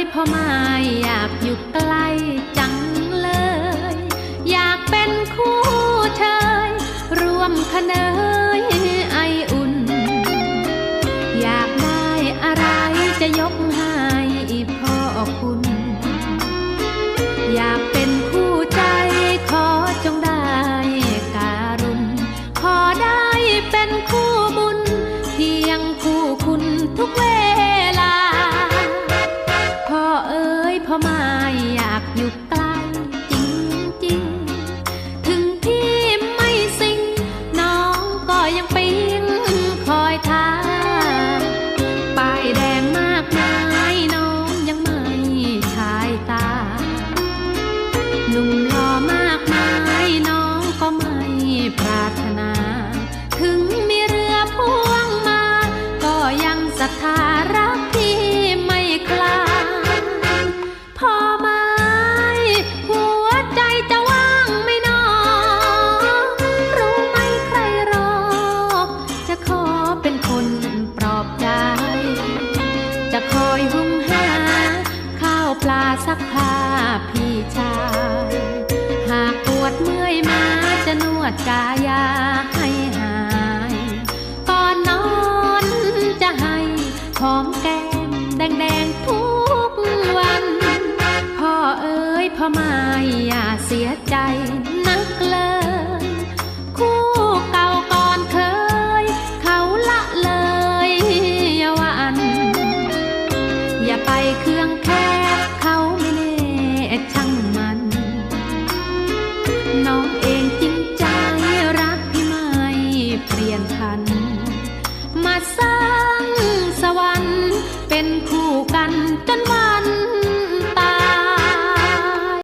ยพ่อมาอยากอยู่ใกล้จังเลย อยากเป็นคู่เธอร่วมคณะ ก็ไม่อยากอยู่ใกล้จริงๆ ถึงพี่ไม่สิง น้องก็ยังปิ๊งคอยทางป้ายแดงมากมายน้องยังไม่ชายตาหนุ่มหล่อมากมายน้องก็ไม่ปรารถนา ถึงมีเรือพ่วงมา ก็ยังศรัทธา พอไหมหัวใจจะว่างไม่นอนรู้ไหมใครรอ จะขอเป็นคนปลอบใจ จะคอยหุงหา ข้าวปลาซักผ้าพี่ชาย หากปวดเมื่อยมาจะนวดกายาให้หาย ก่อนนอนจะให้หอมแก้มแดงๆทุก พ่อไม่อย่าเสียใจนักเลยคู่เก่าก่อนเคย เขาละเลยเยาวันอย่าไปเครื่องแค่เขาไม่แน่ช่างมัน น้องเองจริงใจรักพี่ไม่เปลี่ยนพัน มาสร้างสวรรค์เป็นคู่กันจนวัน